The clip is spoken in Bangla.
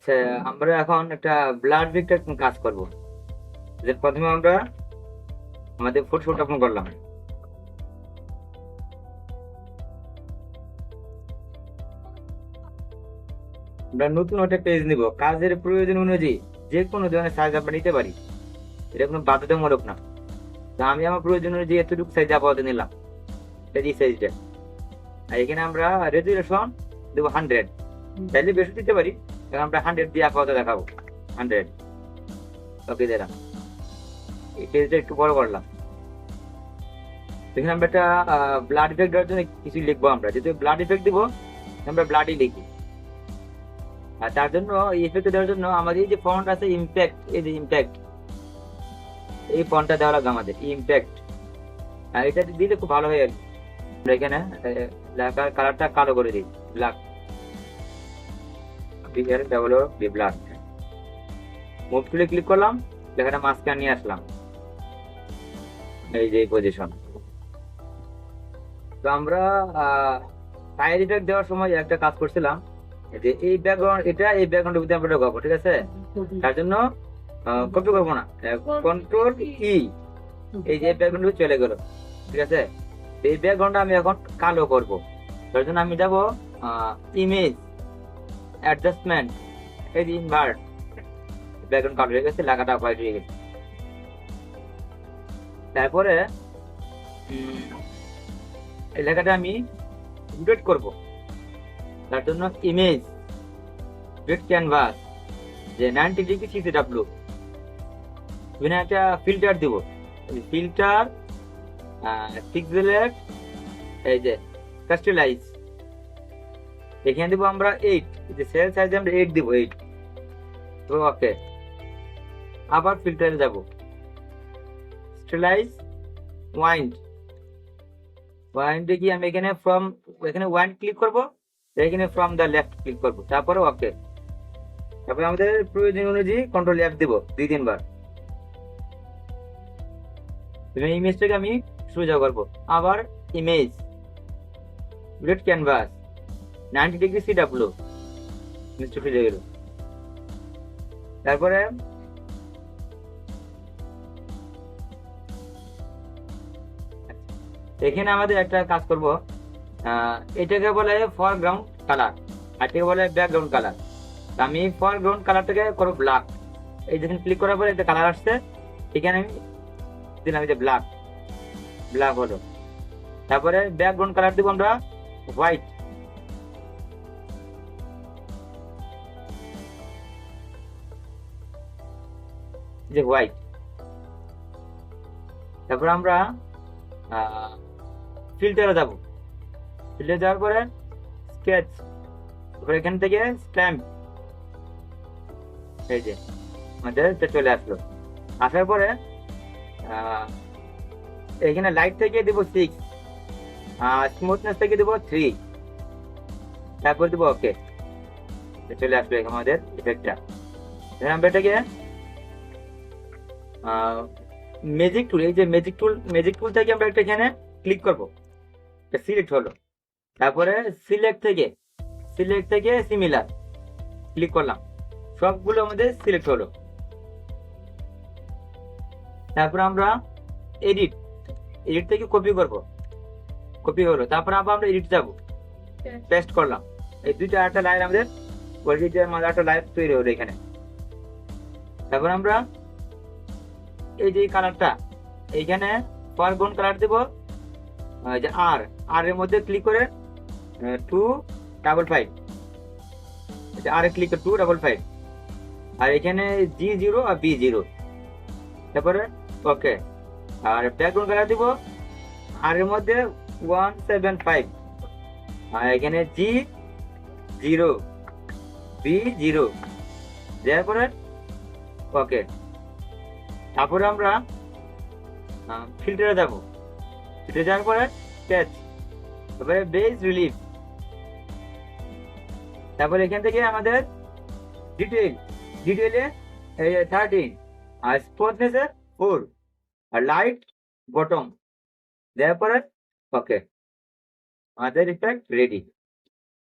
আচ্ছা আমরা এখন একটা ব্লাড ভিক্টর কাজ করব। যে প্রথমে আমরা আমাদের ফটোশুট ওপেন করলাম। আমরা নতুন একটা পেজ নিব। কাজের প্রয়োজন অনুযায়ী যে কোনো ধরনের সাইজ আমরা নিতে পারি। এটা কোনো বাধ্যতামূলক না। তো আমি আমার প্রয়োজন অনুযায়ী এতটুকু সাইজ আপাতত নিলাম। এটা এই সাইজটা আর এখানে আমরা রেজুলেশন দেবো হান্ড্রেড চাইলে বেশি দিতে পারি। আমরা হান্ড্রেড দিয়ে আপাতত দেখাবো। হান্ড্রেড ওকে এই পেজটা একটু বড় করলাম। এখানে আমরা একটা ব্লাড ইফেক্ট দেওয়ার জন্য কিছু লিখব আমরা। যেহেতু ব্লাড ইফেক্ট আমরা ব্লাডই লিখি। আর তার জন্য, এই ইফেক্ট দেওয়ার জন্য আমাদের যে ফন্ট আছে ইম্প্যাক্ট এই যে ইম্প্যাক্ট এই ফন্টটা দেওয়া লাগবে আমাদের ইম্প্যাক্ট আর এটা দিলে খুব ভালো হয় আর। আমরা এখানে লেখার কালারটা কালো করে দিই ব্ল্যাক মুভ টুলে ক্লিক করলাম, লেখাটা নিয়ে আসলাম। এই যে পজিশন তো আমরা ইফেক্ট দেওয়ার সময় একটা কাজ করছিলাম, যে এই ব্যাকগ্রাউন্ড এটা এই ব্যাকগ্রাউন্ডের ভিতরে আমরা ঢোকাবো, ঠিক আছে? তার জন্য কপি করব না। কন্ট্রোল ই এই যে ব্যাকগ্রাউন্ড চলে গেল, ঠিক আছে? এই ব্যাকগ্রাউন্ড আমি এখন কালো করব। তার জন্য আমি যাব ইমেজ অ্যাডজাস্টমেন্ট এই যে ইনভার্ট ব্যাকগ্রাউন্ড কালো হয়ে গেছে লেখাটা হোয়াইট হয়ে গেছে। তারপরে এই লেখাটা আমি রোটেট করব। তার জন্য ইমেজ রেড ক্যানভাস যে নাইনটি ডিগ্রি সিসি ডাব্লু এখানে একটা ফিল্টার দিব। ফিল্টার পিক্সেলেট এই যে কাস্টলাইজ এখানে দিব আমরা এইট যে সেল সাইজ আমরা এইট দিব এইট তো ওকে, আবার ফিল্টারে যাব। স্টেলাইজ ওয়াইন্ড ওয়াইন্ডে কি আমি এখানে ফ্রম এখানে ওয়াইন্ড ক্লিক করব এখানে ফ্রম দ্য লেফট ক্লিক করব। তারপরে ওকে, তারপরে আমাদের প্রয়োজন অনুযায়ী কন্ট্রোল এফ দিব, দুই, তিনবার। ইমেজটাকে আমি সোজা করব। আবার image canvas ninety degree C W ইমেজটা সোজা গেল তারপরে? এখানে আমাদের একটা কাজ করব। এটাকে বলে ফরগ্রাউন্ড কালার আর এটাকে বলে ব্যাকগ্রাউন্ড কালার আমি ফরগ্রাউন্ড কালারটাকে করব ব্ল্যাক এই যেখানে ক্লিক করার পরে একটা কালার আসছে। এখানে আমি দিলাম যে ব্ল্যাক ব্ল্যাক হলো। তারপরে ব্যাকগ্রাউন্ড কালার দিব আমরা হোয়াইট যে হোয়াইট তারপর আমরা ফিল্টারে যাব। ফিল্টারে যাওয়ার পরে স্কেচ তারপর এখান থেকে স্ট্যাম্প এই যে, আমাদের চলে আসলো। আসার পরে এখানে লাইট থেকে দিব সিক্স স্মুথনেস থেকে দিব থ্রি তারপর দিব ওকে চলে এখানে আমাদের ইফেক্টটা আমরা এটাকে ম্যাজিক টুল এই যে ম্যাজিক টুল ম্যাজিক টুল থেকে আমরা একটা এখানে ক্লিক করব। এটা সিলেক্ট হলো। তারপরে সিলেক্ট থেকে সিলেক্ট থেকে সিমিলার ক্লিক করলাম। সবগুলো আমাদের সিলেক্ট হলো। তারপর আমরা এডিট এডিট থেকে কপি করব। কপি হলো। তারপর আবার আমরা এডিট যাব। পেস্ট করলাম। এই দুইটা একটা লাইন আমাদের মাঝে একটা লাইন তৈরি হলো এখানে। তারপর আমরা এই যে কালারটা এইখানে ফরগ্রাউন্ড কালার দেব যে আর আর এর মধ্যে ক্লিক করে টু ডাবল ফাইভ আর ক্লিক করে টু ডাবল ফাইভ আর এখানে জি জিরো আর বি জিরো তারপরে ওকে আর ব্যাকগ্রাউন্ড কালার দিব আর এর মধ্যে ওয়ান সেভেন ফাইভ আর এখানে জি জিরো বি জিরো দেওয়ার পরে ওকে তারপরে আমরা ফিল্টারে যাব ফিল্টারে যাওয়ার পরে স্কেচ তারপরে বেস রিলিফ তারপরে এখান থেকে আমাদের ডিটেল ডিটেলে থার্টিন আর স্মুথনেসে ফোর আর লাইট বটম দেওয়ার পরে ওকে আমাদের ইফেক্ট রেডি